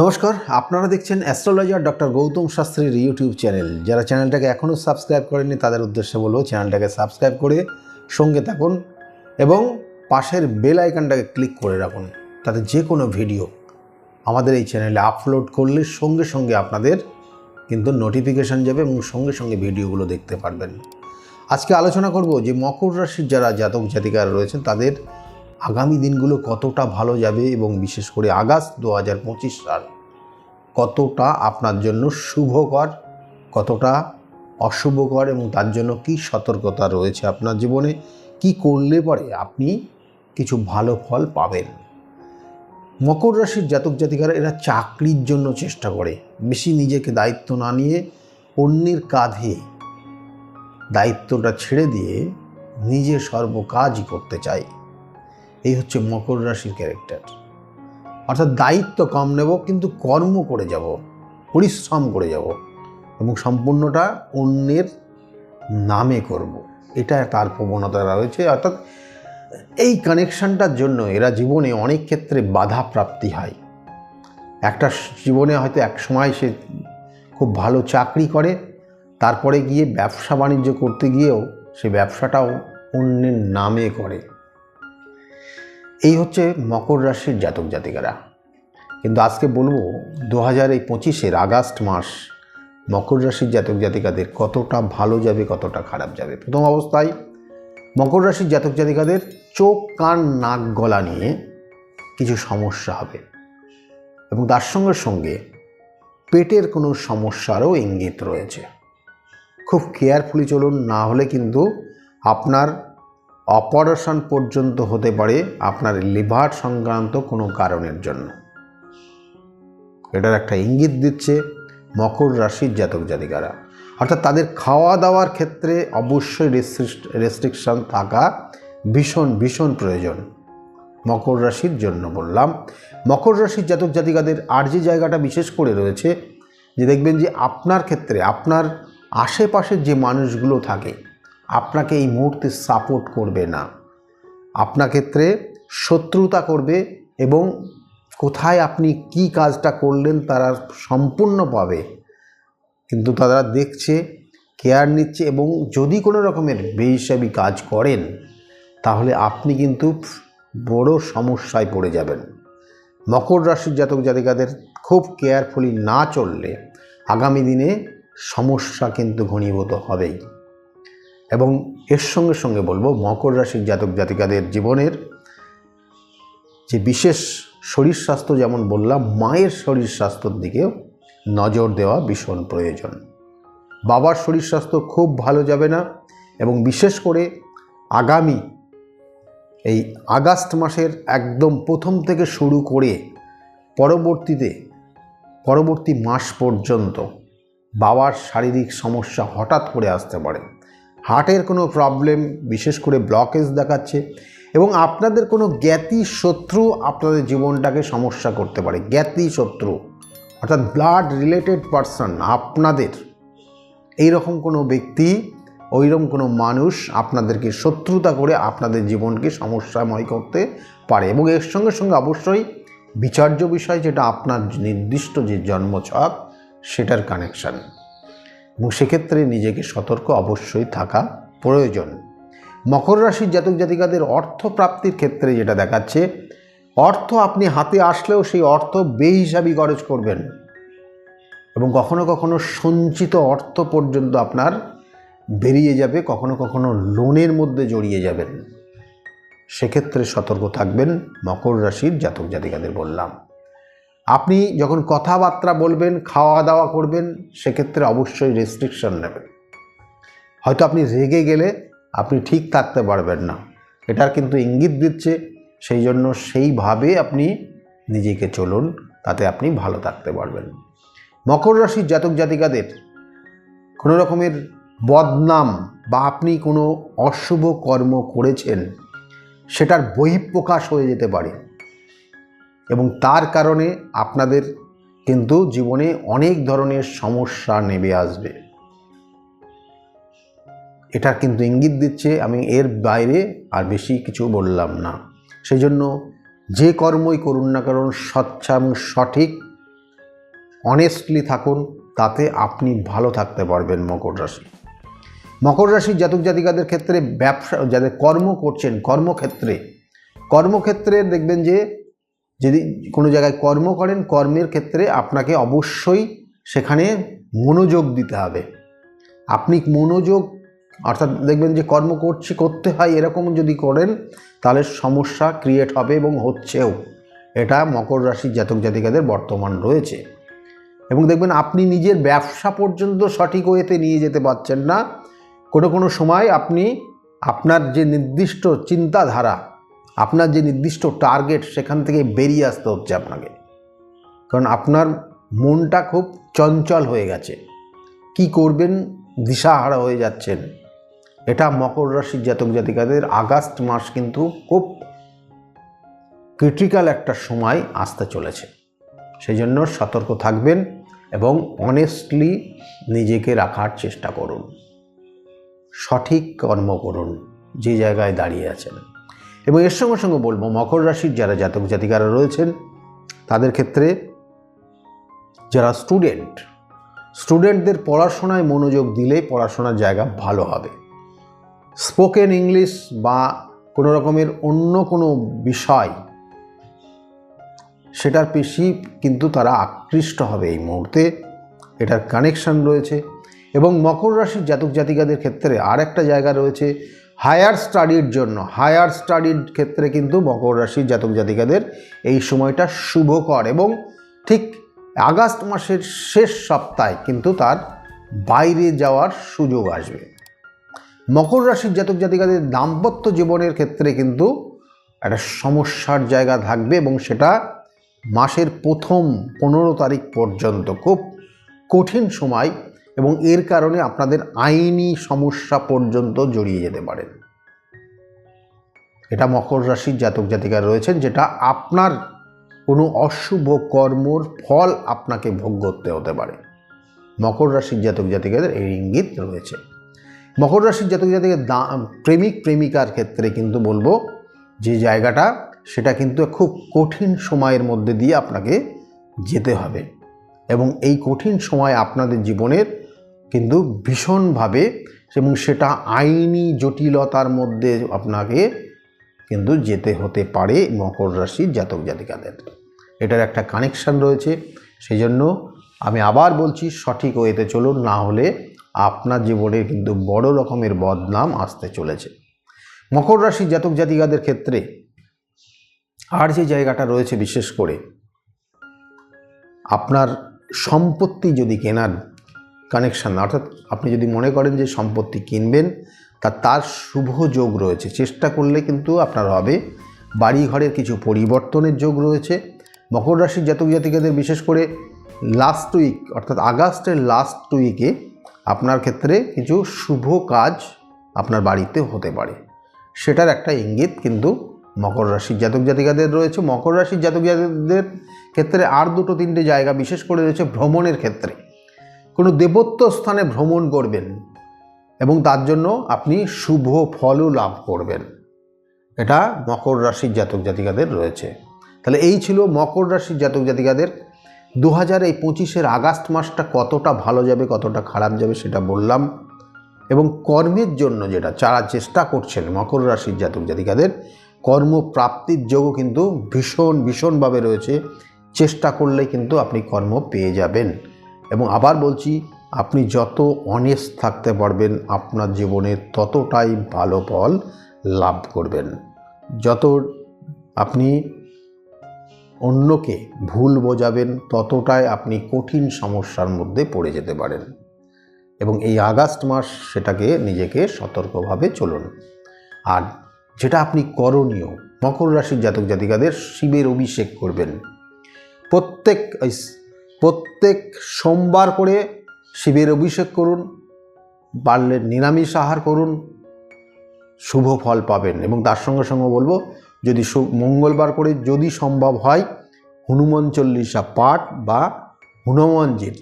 নমস্কার, আপনারা দেখছেন অ্যাস্ট্রোলজার ডক্টর গৌতম শাস্ত্রীর ইউটিউব চ্যানেল। যারা চ্যানেলটাকে এখনও সাবস্ক্রাইব করেননি, তাদের উদ্দেশ্যে বলব চ্যানেলটাকে সাবস্ক্রাইব করে সঙ্গে থাকুন এবং পাশের বেল আইকনটাকে ক্লিক করে রাখুন। তাতে যে কোনো ভিডিও আমাদের এই চ্যানেলে আপলোড করলে সঙ্গে সঙ্গে আপনাদের কিন্তু নোটিফিকেশান যাবে এবং সঙ্গে সঙ্গে ভিডিওগুলো দেখতে পারবেন। আজকে আলোচনা করব যে মকর রাশির যারা জাতক জাতিকারা রয়েছেন, তাদের আগামী দিনগুলো কতটা ভালো যাবে এবং বিশেষ করে আগস্ট দু হাজার পঁচিশ সাল কতটা আপনার জন্য শুভকর, কতটা অশুভকর এবং তার জন্য কি সতর্কতা রয়েছে আপনার জীবনে, কি করলে পরে আপনি কিছু ভালো ফল পাবেন। মকর রাশির জাতক জাতিকারা এরা চাকরির জন্য চেষ্টা করে, বেশি নিজেকে দায়িত্ব না নিয়ে অন্যের কাঁধে দায়িত্বটা ছেড়ে দিয়ে নিজে সর্বকাজই করতে চায়। এই হচ্ছে মকর রাশির ক্যারেক্টার অর্থাৎ দায়িত্ব কম নেব, কিন্তু কর্ম করে যাব, পরিশ্রম করে যাব এবং সম্পূর্ণটা অন্যের নামে করব। এটা তার প্রবণতা রয়েছে। অর্থাৎ এই কানেকশানটার জন্য এরা জীবনে অনেক ক্ষেত্রে বাধা প্রাপ্তি হয়। একটা জীবনে হয়তো এক সময় সে খুব ভালো চাকরি করে, তারপরে গিয়ে ব্যবসা বাণিজ্য করতে গিয়েও সে ব্যবসাটাও অন্যের নামে করে। এই হচ্ছে মকর রাশির জাতক জাতিকারা। কিন্তু আজকে বলব দু হাজার এই পঁচিশের আগস্ট মাস মকর রাশির জাতক জাতিকাদের কতটা ভালো যাবে, কতটা খারাপ যাবে? প্রথম অবস্থায়, মকর রাশির জাতক জাতিকাদের চোখ, কান, নাক, গলা নিয়ে কিছু সমস্যা হবে। এবং তার সঙ্গে সঙ্গে পেটের কোনো সমস্যারও ইঙ্গিত রয়েছে। খুব কেয়ারফুলি চলুন, না হলে কিন্তু আপনার অপারেশন পর্যন্ত হতে পারে আপনার লিভার সংক্রান্ত কোনো কারণের জন্য। এটার একটা ইঙ্গিত দিচ্ছে মকর রাশির জাতক জাতিকারা। অর্থাৎ তাদের খাওয়া দাওয়ার ক্ষেত্রে অবশ্যই রেস্ট্রিকশন থাকা ভীষণ ভীষণ প্রয়োজন। মকর রাশির জন্য বললাম। মকর রাশির জাতক জাতিকাদের আর যে জায়গাটা বিশেষ করে রয়েছে যে দেখবেন যে আপনার ক্ষেত্রে, আপনার আশেপাশের যে মানুষগুলো থাকে আপনাকে এই মুহূর্তে সাপোর্ট করবে না। আপনার ক্ষেত্রে শত্রুতা করবে এবং কোথায় আপনি কি কাজটা করলেন তারা সম্পূর্ণ পাবে। কিন্তু তারা দেখছে কেয়ার নিচ্ছে এবং যদি কোনো রকমের বেহিসাবি কাজ করেন, তাহলে আপনি কিন্তু বড় সমস্যায় পড়ে যাবেন। মকর রাশির জাতক জাতিকাদের খুব কেয়ারফুলি না চললে আগামী দিনে সমস্যা কিন্তু ঘনীভূত হবেই। এবং এর সঙ্গে সঙ্গে বলব, মকর রাশির জাতক জাতিকাদের জীবনের যে বিশেষ শরীর স্বাস্থ্য, যেমন বললাম, মায়ের শরীর স্বাস্থ্যর দিকেও নজর দেওয়া ভীষণ প্রয়োজন। বাবার শরীর স্বাস্থ্য খুব ভালো যাবে না এবং বিশেষ করে আগামী এই আগস্ট মাসের একদম প্রথম থেকে শুরু করে পরবর্তীতে, পরবর্তী মাস পর্যন্ত বাবার শারীরিক সমস্যা হঠাৎ করে আসতে পারে। হার্টের কোনো প্রবলেম, বিশেষ করে ব্লকেজ দেখাচ্ছে এবং আপনাদের কোনো জ্ঞাতি শত্রু আপনাদের জীবনটাকে সমস্যা করতে পারে। জ্ঞাতি শত্রু, অর্থাৎ ব্লাড রিলেটেড পারসন আপনাদের। এই রকম কোনো ব্যক্তি, ওইরকম কোনো মানুষ আপনাদেরকে শত্রুতা করে আপনাদের জীবনকে সমস্যাময় করতে পারে এবং এর সঙ্গে সঙ্গে অবশ্যই বিচার্য বিষয় যেটা আপনার নির্দিষ্ট যে জন্মছক, সেটার কানেকশান এবং সেক্ষেত্রে নিজেকে সতর্ক অবশ্যই থাকা প্রয়োজন। মকর রাশির জাতক জাতিকাদের অর্থ প্রাপ্তির ক্ষেত্রে যেটা দেখাচ্ছে, অর্থ আপনি হাতে আসলেও সেই অর্থ বেহিসাবি খরচ করবেন এবং কখনো কখনো সঞ্চিত অর্থ পর্যন্ত আপনার বেরিয়ে যাবে, কখনো কখনো লোনের মধ্যে জড়িয়ে যাবেন। সেক্ষেত্রে সতর্ক থাকবেন মকর রাশির জাতক জাতিকাদের বললাম। আপনি যখন কথাবার্তা বলবেন খাওয়া দাওয়া করবেন, সেক্ষেত্রে অবশ্যই রেস্ট্রিকশন নেবেন। হয়তো আপনি রেগে গেলে আপনি ঠিক থাকতে পারবেন না। এটার কিন্তু ইঙ্গিত দিচ্ছে, সেই জন্য সেইভাবে আপনি নিজেকে চলুন, তাতে আপনি ভালো থাকতে পারবেন। মকর রাশির জাতক জাতিকাদের কোনো রকমের বদনাম বা আপনি কোনো অশুভ কর্ম করেছেন, সেটার বহিঃপ্রকাশ হয়ে যেতে পারে। এবং তার কারণে আপনাদের কিন্তু জীবনে অনেক ধরনের সমস্যা নেমে আসবে। এটা কিন্তু ইঙ্গিত দিচ্ছে আমি এর বাইরে আর বেশি কিছু বললাম না। সেই জন্য যে কর্মই করুন না কারণ স্বচ্ছ এবং সঠিক অনেস্টলি থাকুন, তাতে আপনি ভালো থাকতে পারবেন মকর রাশি। মকর রাশির জাতক জাতিকাদের ক্ষেত্রে ব্যবসা, যাদের কর্ম করছেন কর্মক্ষেত্রে কর্মক্ষেত্রে দেখবেন যে যদি কোনো জায়গায় কর্ম করেন, কর্মের ক্ষেত্রে আপনাকে অবশ্যই সেখানে মনোযোগ দিতে হবে। আপনি মনোযোগ, অর্থাৎ দেখবেন যে কর্ম করছি, করতে হয়, এরকম যদি করেন, তাহলে সমস্যা ক্রিয়েট হবে এবং হচ্ছেও। এটা মকর রাশির জাতক জাতিকাদের বর্তমান রয়েছে। এবং দেখবেন আপনি নিজের ব্যবসা পর্যন্ত সঠিক ওয়েতে নিয়ে যেতে পারছেন না। কোনো কোনো সময় আপনি আপনার যে নির্দিষ্ট চিন্তাধারা আপনার যে নির্দিষ্ট টার্গেট সেখান থেকে বেরিয়ে আসতে হচ্ছে আপনাকে। কারণ আপনার মনটা খুব চঞ্চল হয়ে গেছে। কি করবেন? দিশাহারা হয়ে যাচ্ছেন। এটা মকর রাশির জাতক জাতিকাদের আগস্ট মাস কিন্তু খুব ক্রিটিক্যাল একটা সময় আসতে চলেছে। সেই জন্য সতর্ক থাকবেন এবং অনেস্টলি নিজেকে রাখার চেষ্টা করুন। সঠিক কর্ম করুন। যে জায়গায় দাঁড়িয়ে আছেন। এবং এর সঙ্গে সঙ্গে বলব, মকর রাশির যারা জাতক জাতিকারা রয়েছেন, তাদের ক্ষেত্রে যারা স্টুডেন্ট স্টুডেন্টদের পড়াশোনায় মনোযোগ দিলে পড়াশোনার জায়গা ভালো হবে। স্পোকেন ইংলিশ বা কোনো রকমের অন্য কোনো বিষয়, সেটার পেশি কিন্তু তারা আকৃষ্ট হবে এই মুহূর্তে। এটার কানেকশন রয়েছে এবং মকর রাশির জাতক জাতিকাদের ক্ষেত্রে আর একটা জায়গা রয়েছে হায়ার স্টাডির জন্য, হায়ার স্টাডির ক্ষেত্রে কিন্তু মকর রাশির জাতক জাতিকাদের এই সময়টা শুভকর এবং ঠিক আগস্ট মাসের শেষ সপ্তাহে কিন্তু তার বাইরে যাওয়ার সুযোগ আসবে। মকর রাশির জাতক জাতিকাদের দাম্পত্য জীবনের ক্ষেত্রে কিন্তু একটা সমস্যার জায়গা থাকবে এবং সেটা মাসের প্রথম পনেরো তারিখ পর্যন্ত খুব কঠিন সময় এবং এর কারণে আপনাদের আইনি সমস্যা পর্যন্ত জড়িয়ে যেতে পারেন এটা মকর রাশির জাতক জাতিকা রয়েছেন, যেটা আপনার কোনো অশুভ কর্মর ফল আপনাকে ভোগ করতে হতে পারে। মকর রাশির জাতক জাতিকাদের এই ইঙ্গিত রয়েছে। মকর রাশির জাতক জাতিকের দা, প্রেমিক, প্রেমিকার ক্ষেত্রে কিন্তু বলব, যে জায়গাটা, সেটা কিন্তু খুব কঠিন সময়ের মধ্যে দিয়ে আপনাকে যেতে হবে। এবং এই কঠিন সময় আপনাদের জীবনের কিন্তু ভীষণভাবে এবং সেটা আইনি জটিলতার মধ্যে আপনাকে কিন্তু যেতে হতে পারে মকর রাশির জাতক জাতিকাদের। এটার একটা কানেকশান রয়েছে। সেই জন্য আমি আবার বলছি, সঠিক ওয়েতে চলুন, না হলে আপনার জীবনে কিন্তু বড় রকমের বদনাম আসতে চলেছে। মকর রাশির জাতক জাতিকাদের ক্ষেত্রে আর যে জায়গাটা রয়েছে, বিশেষ করে আপনার সম্পত্তি যদি কেনার কানেকশান অর্থাৎ আপনি যদি মনে করেন যে সম্পত্তি কিনবেন, তা তার শুভ যোগ রয়েছে। চেষ্টা করলে কিন্তু আপনার হবে। বাড়ি ঘরের কিছু পরিবর্তনের যোগ রয়েছে। মকর রাশির জাতক জাতিকাদের বিশেষ করে লাস্ট উইক অর্থাৎ আগস্টের লাস্ট উইকে আপনার ক্ষেত্রে কিছু শুভ কাজ আপনার বাড়িতে হতে পারে। সেটার একটা ইঙ্গিত কিন্তু মকর রাশির জাতক জাতিকাদের রয়েছে। মকর রাশির জাতক জাতিকাদের ক্ষেত্রে আর দুটো তিনটে জায়গা বিশেষ করে রয়েছে ভ্রমণের ক্ষেত্রে। কোনো দেবত্ব স্থানে ভ্রমণ করবেন এবং তার জন্য আপনি শুভ ফলও লাভ করবেন। এটা মকর রাশির জাতক জাতিকাদের রয়েছে। তাহলে এই ছিল মকর রাশির জাতক জাতিকাদের দু হাজার এই পঁচিশের আগস্ট মাসটা কতটা ভালো যাবে, কতটা খারাপ যাবে সেটা বললাম। এবং কর্মের জন্য যেটা যারা চেষ্টা করছেন মকর রাশির জাতক জাতিকাদের, কর্মপ্রাপ্তির যোগও কিন্তু ভীষণ, ভীষণভাবে রয়েছে। চেষ্টা করলে কিন্তু আপনি কর্ম পেয়ে যাবেন। এবং আবার বলছি, আপনি যত অনেস্ট থাকতে পারবেন, আপনার জীবনে ততটাই ভালো ফল লাভ করবেন। যত আপনি অন্যকে ভুল বোঝাবেন, ততটাই আপনি কঠিন সমস্যার মধ্যে পড়ে যেতে পারেন। এবং এই আগস্ট মাস সেটাকে নিজেকে সতর্কভাবে চলুন। আর যেটা আপনি করণীয়, মকর রাশির জাতক জাতিকাদের শিবের অভিষেক করবেন। প্রত্যেক প্রত্যেক সোমবার করে শিবের অভিষেক করুন পারলে নিরামিষ আহার করুন, শুভ ফল পাবেন। এবং তার সঙ্গে সঙ্গে বলব, যদি মঙ্গলবার করে যদি সম্ভব হয়, হনুমান চল্লিশা পাঠ বা হনুমানজির,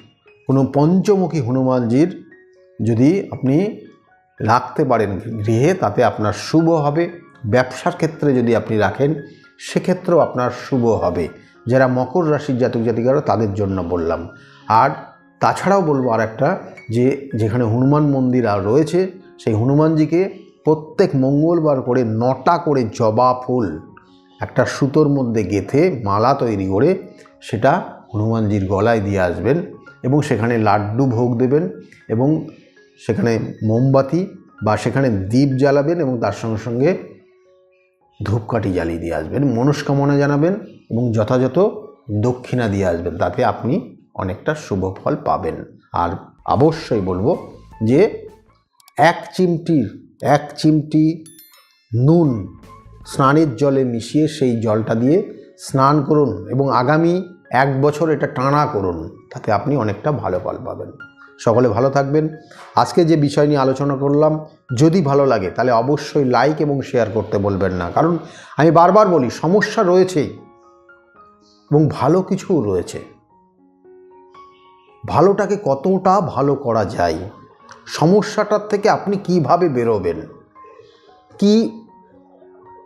কোনো পঞ্চমুখী হনুমানজির যদি আপনি রাখতে পারেন গৃহে, তাতে আপনার শুভ হবে। ব্যবসার ক্ষেত্রে যদি আপনি রাখেন, সেক্ষেত্রেও আপনার শুভ হবে। যারা মকর রাশির জাতক জাতিকারা তাদের জন্য বললাম। আর তাছাড়াও বলব আর একটা যে, যেখানে হনুমান মন্দির আর রয়েছে, সেই হনুমানজিকে প্রত্যেক মঙ্গলবার করে নটা করে জবা ফুল, একটা সুতোর মধ্যে গেথে মালা তৈরি করে সেটা হনুমানজির গলায় দিয়ে আসবেন এবং সেখানে লাড্ডু ভোগ দেবেন এবং সেখানে মোমবাতি বা সেখানে দ্বীপ জ্বালাবেন এবং তার সঙ্গে সঙ্গে ধূপকাঠি জ্বালিয়ে দিয়ে আসবেন। মনস্কামনা জানাবেন। এবং যথাযথ দক্ষিণা দিয়ে আসবেন, তাতে আপনি অনেকটা শুভ ফল পাবেন। আর অবশ্যই বলব যে এক চিমটির এক চিমটি নুন স্নানের জলে মিশিয়ে সেই জলটা দিয়ে স্নান করুন এবং আগামী এক বছর এটা টানা করুন, তাতে আপনি অনেকটা ভালো ফল পাবেন। সকলে ভালো থাকবেন। আজকে যে বিষয় নিয়ে আলোচনা করলাম, যদি ভালো লাগে তাহলে অবশ্যই লাইক এবং শেয়ার করতে বলবেন না। কারণ আমি বারবার বলি, সমস্যা রয়েছেই। এবং ভালো কিছুও রয়েছে। ভালোটাকে কতটা ভালো করা যায়, সমস্যাটার থেকে আপনি কীভাবে বেরোবেন, কি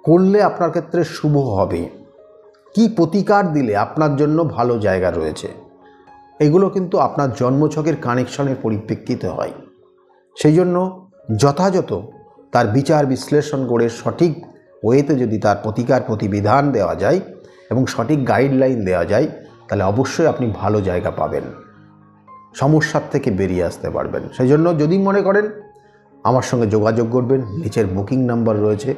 করলে আপনার ক্ষেত্রে শুভ হবে, কি প্রতিকার দিলে আপনার জন্য ভালো জায়গা রয়েছে, এগুলো কিন্তু আপনার জন্মছকের কানেকশনের পরিপ্রেক্ষিতে হয়। সেই জন্য যথাযথ তার বিচার বিশ্লেষণ করে সঠিক ওয়েতে যদি তার প্রতিকার প্রতিবিধান দেওয়া যায় এবং সঠিক গাইডলাইন দেওয়া যায়, তাহলে অবশ্যই আপনি ভালো জায়গা পাবেন। সমস্যার থেকে বেরিয়ে আসতে পারবেন। সেই জন্য যদি মনে করেন আমার সঙ্গে যোগাযোগ করবেন, নিচের বুকিং নাম্বার রয়েছে।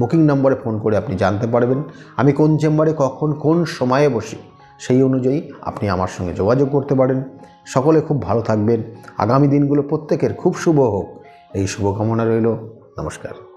বুকিং নম্বরে ফোন করে আপনি জানতে পারবেন, আমি কোন চেম্বারে কখন, কোন সময়ে বসি, সেই অনুযায়ী আপনি আমার সঙ্গে যোগাযোগ করতে পারেন। সকলে খুব ভালো থাকবেন। আগামী দিনগুলো প্রত্যেকের খুব শুভ হোক। এই শুভকামনা রইল। নমস্কার।